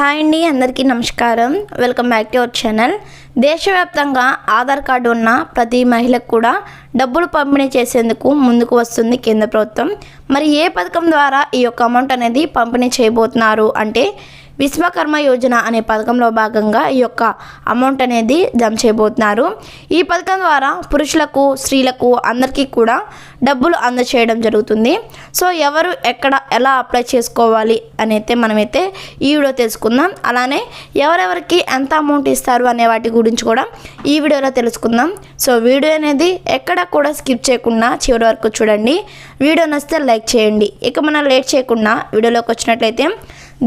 Hi అండి అందరికీ నమస్కారం. Welcome back to our channel. దేశవ్యాప్తంగా ఆధార్ కార్డు ఉన్న ప్రతి మహిళకు కూడా డబ్బులు పంపిణీ చేసేందుకు ముందుకు వస్తుంది కేంద్ర ప్రభుత్వం. మరి ఏ పథకం ద్వారా ఈ యొక్క అమౌంట్ అనేది పంపిణీ చేయబోతున్నారు? అంటే విశ్వకర్మ యోజన అనే పథకంలో భాగంగా ఈ యొక్క అమౌంట్ అనేది జమ చేయబోతున్నారు. ఈ పథకం ద్వారా పురుషులకు స్త్రీలకు అందరికీ కూడా డబ్బులు అందచేయడం జరుగుతుంది. సో ఎవరు ఎక్కడ ఎలా అప్లై చేసుకోవాలి అనైతే మనమైతే ఈ వీడియో తెలుసుకుందాం. అలానే ఎవరెవరికి ఎంత అమౌంట్ ఇస్తారు అనే వాటి గురించి కూడా ఈ వీడియోలో తెలుసుకుందాం. సో వీడియో అనేది ఎక్కడ కూడా స్కిప్ చేయకుండా చివరి వరకు చూడండి. వీడియో నచ్చితే లైక్ చేయండి. ఇక మనం లేట్ చేయకుండా వీడియోలోకి వచ్చినట్లయితే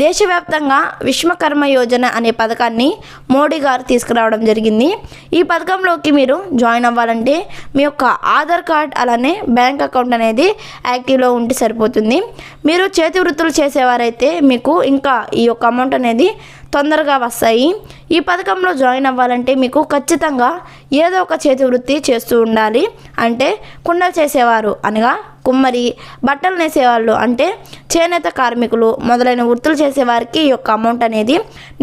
దేశవ్యాప్తంగా విశ్వకర్మ యోజన అనే పథకాన్ని మోడీ గారు తీసుకురావడం జరిగింది. ఈ పథకంలోకి మీరు జాయిన్ అవ్వాలంటే మీ యొక్క ఆధార్ కార్డ్ అలానే బ్యాంక్ అకౌంట్ అనేది యాక్టివ్లో ఉంటే సరిపోతుంది. మీరు చేతి వృత్తులు చేసేవారైతే మీకు ఇంకా ఈ యొక్క అమౌంట్ అనేది తొందరగా వస్తాయి. ఈ పథకంలో జాయిన్ అవ్వాలంటే మీకు ఖచ్చితంగా ఏదో ఒక చేతి వృత్తి చేస్తూ ఉండాలి. అంటే కుండలు చేసేవారు అనగా కుమ్మరి బట్టలు నేసేవాళ్ళు అంటే చేనేత కార్మికులు మొదలైన వృత్తులు చేసేవారికి ఈ యొక్క అమౌంట్ అనేది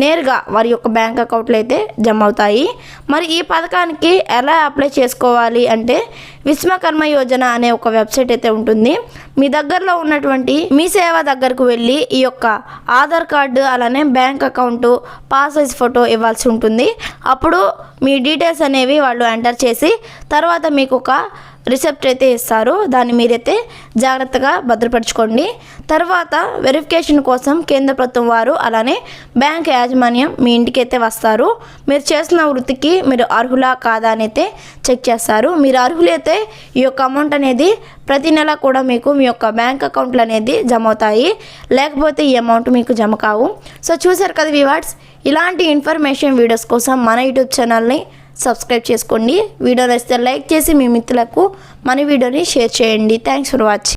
నేరుగా వారి యొక్క బ్యాంక్ అకౌంట్లో అయితే జమ అవుతాయి. మరి ఈ పథకానికి ఎలా అప్లై చేసుకోవాలి అంటే విశ్వకర్మ యోజన అనే ఒక వెబ్సైట్ అయితే ఉంటుంది. మీ దగ్గరలో ఉన్నటువంటి మీ సేవ దగ్గరకు వెళ్ళి ఈ యొక్క ఆధార్ కార్డు అలానే bank account pass size photo ఇవ్వాల్సి ఉంటుంది. అప్పుడు మీ డీటెయిల్స్ అనేవి వాళ్ళు ఎంటర్ చేసి తర్వాత మీకు ఒక రిసెప్ట్ అయితే ఇస్తారు. దాన్ని మీరైతే జాగ్రత్తగా భద్రపరచుకోండి. తర్వాత వెరిఫికేషన్ కోసం కేంద్ర ప్రభుత్వం వారు అలానే బ్యాంక్ యాజమాన్యం మీ ఇంటికి అయితే వస్తారు. మీరు చేసిన వృత్తికి మీరు అర్హులా కాదా అని అయితే చెక్ చేస్తారు. మీరు అర్హులైతే ఈ యొక్క అమౌంట్ అనేది ప్రతి నెల కూడా మీకు మీ యొక్క బ్యాంక్ అకౌంట్లు అనేది జమ అవుతాయి. లేకపోతే ఈ అమౌంట్ మీకు జమ కావు. సో చూసారు కదా వివాట్స్ ఇలాంటి ఇన్ఫర్మేషన్ వీడియోస్ కోసం మన యూట్యూబ్ ఛానల్ని సబ్స్క్రైబ్ చేసుకోండి వీడియో నచ్చితే లైక్ చేసి మీ మిత్రులకు మన వీడియోని షేర్ చేయండి. Thanks for watching